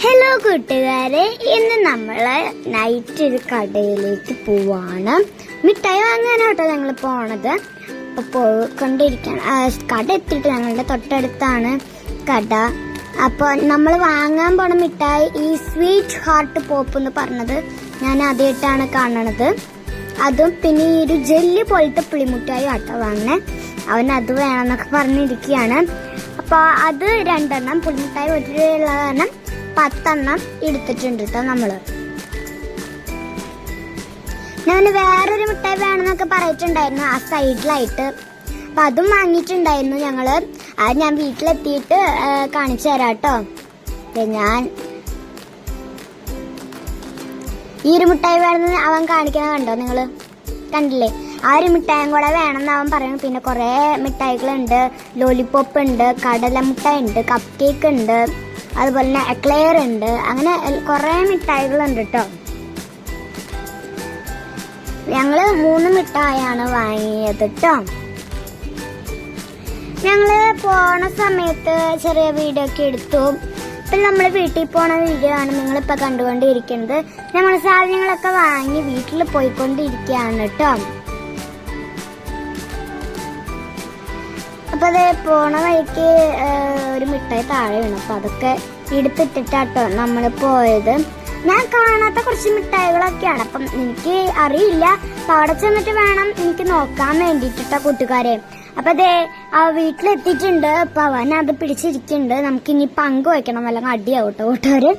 Hello കൂട്ടുകാരെ. ഇന്ന് നമ്മൾ നൈറ്റ് ഒരു കടയിലേക്ക് പോവാണ്. മിഠായി വാങ്ങാനാട്ടോ ഞങ്ങൾ പോണത്. അപ്പൊ പോയിക്കൊണ്ടിരിക്കണം. ആ, കട എത്തിയിട്ട് ഞങ്ങളുടെ തൊട്ടടുത്താണ് കട. അപ്പോൾ നമ്മൾ വാങ്ങാൻ പോണ മിഠായി ഈ സ്വീറ്റ് ഹാർട്ട് പോപ്പ് എന്ന് പറഞ്ഞത് ഞാൻ ആദ്യമായിട്ടാണ് കാണണത്. അതും പിന്നെ ഈ ഒരു ജെല്ലി പോലത്തെ പുളിമുട്ടായി ആട്ടോ വാങ്ങണേ. അവൻ അത് വേണമെന്നൊക്കെ പറഞ്ഞിരിക്കുകയാണ് അപ്പോൾ അത് രണ്ടെണ്ണം പുളിമുട്ടായി ഒരു കാരണം പത്തെണ്ണം എടുത്തിട്ടുണ്ട് കേട്ടോ നമ്മൾ. ഞാൻ വേറൊരു മിഠായി വേണമെന്നൊക്കെ പറഞ്ഞിട്ടുണ്ടായിരുന്നു ആ സൈഡിലായിട്ട്. അപ്പൊ അതും വാങ്ങിയിട്ടുണ്ടായിരുന്നു ഞങ്ങൾ. അത് ഞാൻ വീട്ടിലെത്തിയിട്ട് കാണിച്ചു തരാം കേട്ടോ ഞാൻ ഈ ഒരു മിഠായി വേണമെന്ന് അവൻ കാണിക്കുന്നത് കണ്ടോ നിങ്ങൾ? കണ്ടില്ലേ? ആ ഒരു മിഠായും കൂടെ വേണമെന്ന് അവൻ പറയുന്നു. പിന്നെ കുറേ മിഠായികളുണ്ട്. ലോലിപോപ്പ് ഉണ്ട് കടല മിഠായി ഉണ്ട് കപ്പ് കേക്ക് ഉണ്ട് അതുപോലെ തന്നെ എക്ലെയർ ഉണ്ട്. അങ്ങനെ കുറെ മിഠായികളുണ്ട് കേട്ടോ ഞങ്ങൾ മൂന്ന് മിഠായിയാണ് വാങ്ങിയത് കേട്ടോ ഞങ്ങൾ പോണ സമയത്ത് ചെറിയ വീഡിയോ ഒക്കെ എടുത്തു. ഇപ്പം നമ്മൾ വീട്ടിൽ പോണ വീഡിയോ ആണ് നിങ്ങളിപ്പോ കണ്ടുകൊണ്ടിരിക്കുന്നത്. ഞങ്ങൾ സാധനങ്ങളൊക്കെ വാങ്ങി വീട്ടിൽ പോയിക്കൊണ്ടിരിക്കുകയാണ് കേട്ടോ അപ്പൊ അത് പോണ വഴിക്ക് ഒരു മിഠായി താഴെ വീണു. അപ്പൊ അതൊക്കെ എടുത്തിട്ടിട്ടാട്ടോ നമ്മൾ പോയത്. ഞാൻ കാണാത്ത കുറച്ച് മിഠായികളൊക്കെയാണ്. അപ്പം എനിക്ക് അറിയില്ല. അപ്പൊ അവിടെ ചെന്നിട്ട് വേണം എനിക്ക് നോക്കാൻ വേണ്ടിയിട്ടാ കൂട്ടുകാരെ. അപ്പൊ അതെ ആ വീട്ടിലെത്തിയിട്ടുണ്ട്. അപ്പൊ അവൻ അത് പിടിച്ചിരിക്കുന്നുണ്ട്. നമുക്ക് ഇനി പങ്ക് വയ്ക്കണം അല്ലെങ്കിൽ അടിയാവട്ടോ കേട്ടോ കൂട്ടുകാര്.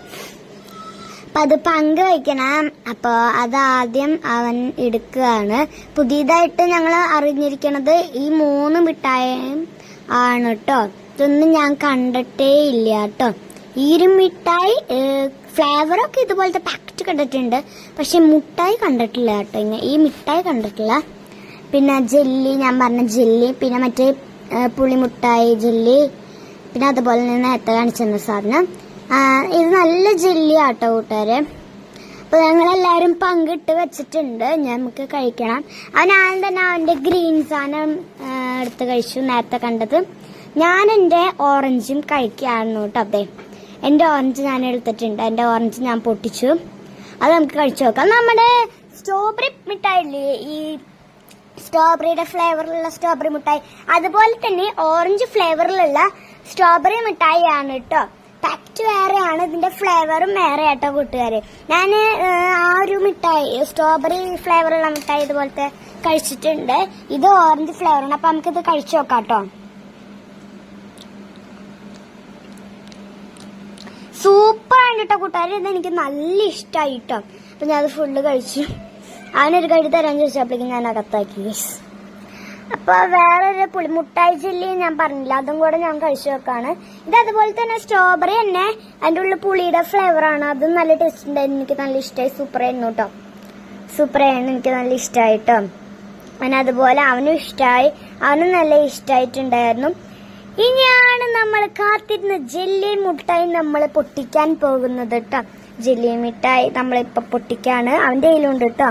അപ്പൊ അത് പങ്ക് വയ്ക്കണം. അത് ആദ്യം അവൻ എടുക്കുകയാണ്. പുതിയതായിട്ട് ഞങ്ങൾ അറിഞ്ഞിരിക്കണത് ഈ മൂന്ന് മിഠായും ആണ് കേട്ടോ ഇതൊന്നും ഞാൻ കണ്ടിട്ടേ ഇല്ല കേട്ടോ ഈ ഒരു മിഠായി ഫ്ലേവറൊക്കെ ഇതുപോലത്തെ പാക്കറ്റ് കണ്ടിട്ടുണ്ട്. പക്ഷെ മുട്ടായി കണ്ടിട്ടില്ല കേട്ടോ ഇങ്ങനെ ഈ മിഠായി കണ്ടിട്ടില്ല. പിന്നെ ജെല്ലി ഞാൻ പറഞ്ഞ ജെല്ലി പിന്നെ മറ്റേ പുളിമുട്ടായി ജെല്ലി പിന്നെ അതുപോലെ തന്നെ നേരത്തെ തന്ന സാധനം. ഇത് നല്ല ജെല്ലിയാട്ടോ കൂട്ടുകാരെ. അപ്പൊ ഞങ്ങളെല്ലാരും പങ്കിട്ട് വെച്ചിട്ടുണ്ട്. നമുക്ക് കഴിക്കണം. അവൻ ആദ്യം തന്നെ അവന്റെ ഗ്രീൻ സാധനം എടുത്ത് കഴിച്ചു നേരത്തെ കണ്ടത്. ഞാൻ എന്റെ ഓറഞ്ചും കഴിക്കായിരുന്നു കേട്ടോ അതെ. എന്റെ ഓറഞ്ച് ഞാൻ എടുത്തിട്ടുണ്ട്. എന്റെ ഓറഞ്ച് ഞാൻ പൊട്ടിച്ചു. അത് നമുക്ക് കഴിച്ചു നോക്കാം. നമ്മുടെ സ്ട്രോബെറി മിഠായി ഇല്ലേ ഈ സ്ട്രോബെറിയുടെ ഫ്ലേവറിലുള്ള സ്ട്രോബെറി മിഠായി. അതുപോലെ തന്നെ ഓറഞ്ച് ഫ്ലേവറിലുള്ള സ്ട്രോബെറി മിഠായി ആണ് കേട്ടോ. പാക്കറ്റ് വേറെയാണ്. ഇതിന്റെ ഫ്ലേവറും വേറെ ആട്ടോ കൂട്ടുകാര്. ഞാൻ ആ ഒരു മിഠായി സ്ട്രോബെറി ഫ്ലേവറുള്ള മിഠായി ഇതുപോലത്തെ കഴിച്ചിട്ടുണ്ട്. ഇത് ഓറഞ്ച് ഫ്ലേവറാണ് അപ്പൊ നമുക്കിത് കഴിച്ചു നോക്കാം കേട്ടോ സൂപ്പർ ആണ് കേട്ടോ കൂട്ടുകാർ ഇത് എനിക്ക് നല്ല ഇഷ്ടമായി കേട്ടോ അപ്പൊ ഞാൻ അത് ഫുള്ള് കഴിച്ചു. അവനൊരു കടി തരാൻ ചോദിച്ചപ്പോഴേക്കും ഞാൻ അകത്താക്കി. അപ്പൊ വേറൊരു പുളിമുട്ടായി ചില്ലി ഞാൻ പറഞ്ഞില്ല. അതും കൂടെ ഞാൻ കഴിച്ചു വെക്കാണ്. ഇത് അതുപോലെ തന്നെ സ്ട്രോബെറി തന്നെ. അതിന്റെ ഉള്ളിൽ പുളിയുടെ ഫ്ലേവർ ആണ്. അതും നല്ല ടേസ്റ്റ് ഉണ്ടായിരുന്നു. എനിക്ക് നല്ല ഇഷ്ടമായി സൂപ്പർ ആയിരുന്നു കേട്ടോ സൂപ്പർ ആയിരുന്നു. എനിക്ക് നല്ല ഇഷ്ടമായിട്ടോ അങ്ങനെ അതുപോലെ അവനും ഇഷ്ടമായി അവനും നല്ല ഇഷ്ടമായിട്ടുണ്ടായിരുന്നു ഇനിയാണ് നമ്മൾ കാത്തിരുന്ന ജെല്ലി മുട്ടായി നമ്മൾ പൊട്ടിക്കാൻ പോകുന്നത് കേട്ടോ ജെല്ലി മിഠായി നമ്മളിപ്പൊ പൊട്ടിക്കാണ്. അവന്റെ കയ്യിലുണ്ട് കേട്ടോ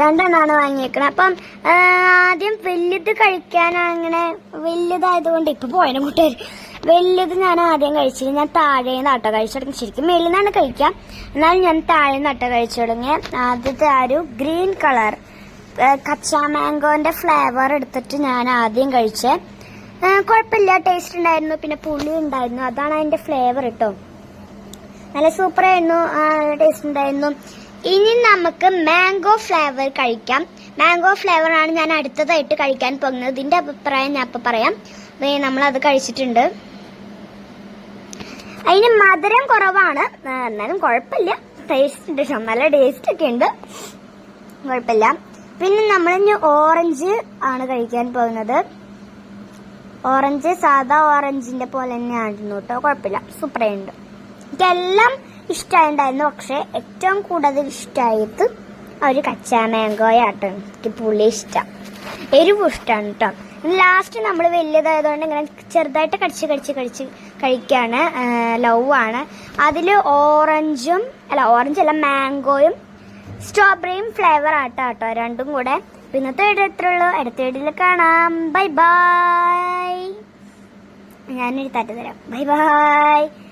രണ്ടെണ്ണമാണ് വാങ്ങിയേക്കണത് അപ്പം ആദ്യം വലുത് കഴിക്കാൻ അങ്ങനെ വലുതായതുകൊണ്ട് ഇപ്പൊ പോയതിനെ കൂട്ടുകാർ വലുത് ഞാൻ ആദ്യം കഴിച്ചില്ല. ഞാൻ താഴെ നട്ട കഴിച്ചു തുടങ്ങി. ശരിക്കും മേലിൽ നിന്നാണ് കഴിക്കാം. എന്നാലും ഞാൻ താഴെ നട്ട കഴിച്ചു തുടങ്ങി. ആദ്യത്തെ ആ ഒരു ഗ്രീൻ കളർ കച്ചാ മാംഗോന്റെ ഫ്ലേവർ എടുത്തിട്ട് ഞാൻ ആദ്യം കഴിച്ചേ. കുഴപ്പമില്ല. ടേസ്റ്റ് ഉണ്ടായിരുന്നു. പിന്നെ പുളി ഉണ്ടായിരുന്നു. അതാണ് അതിന്റെ ഫ്ലേവർ കേട്ടോ. നല്ല സൂപ്പറായിരുന്നു. ടേസ്റ്റ് ഉണ്ടായിരുന്നു. ഇനി നമുക്ക് മാംഗോ ഫ്ലേവർ കഴിക്കാം. മാംഗോ ഫ്ലേവർ ആണ് ഞാൻ അടുത്തതായിട്ട് കഴിക്കാൻ പോകുന്നത്. ഇതിന്റെ അഭിപ്രായം ഞാൻ ഇപ്പൊ പറയാം. നമ്മൾ അത് കഴിച്ചിട്ടുണ്ട്. അതിന് മധുരം കുറവാണ്. എന്നാലും കുഴപ്പമില്ല. ടേസ്റ്റ് ഉണ്ട്. നല്ല ടേസ്റ്റ് ഒക്കെ ഉണ്ട്. കുഴപ്പമില്ല. പിന്നെ നമ്മൾ ഇനി ഓറഞ്ച് ആണ് കഴിക്കാൻ പോകുന്നത്. ഓറഞ്ച് സാധാ ഓറഞ്ചിന്റെ പോലെ തന്നെയായിരുന്നു കേട്ടോ. കുഴപ്പമില്ല. സൂപ്പറായിട്ടുണ്ട്. എനിക്കെല്ലാം ഇഷ്ടമായിട്ടുണ്ടായിരുന്നു പക്ഷെ ഏറ്റവും കൂടുതൽ ഇഷ്ടമായത് ആ ഒരു കച്ചാ മാംഗോയാട്ടോ. എനിക്ക് പുളി ഇഷ്ടം. എരിവ് ഇഷ്ടമാണ് കേട്ടോ ലാസ്റ്റ് നമ്മൾ വലിയതായതുകൊണ്ട് ഇങ്ങനെ ചെറുതായിട്ട് കടിച്ച് കടിച്ച് കടിച്ച് കഴിക്കാണ്. ലവ് ആണ്. അതിൽ ഓറഞ്ചും അല്ല ഓറഞ്ച് അല്ല മാംഗോയും സ്ട്രോബെറിയും ഫ്ലേവർ ആട്ടോ കേട്ടോ രണ്ടും കൂടെ. ഇന്നത്തെ വീഡിയോ എത്ര ഉള്ളൂ? അടുത്ത വീഡിയോയിൽ കാണാം. ബൈ ബൈ ഞാനൊരു തട്ട് തരാം. Bye bye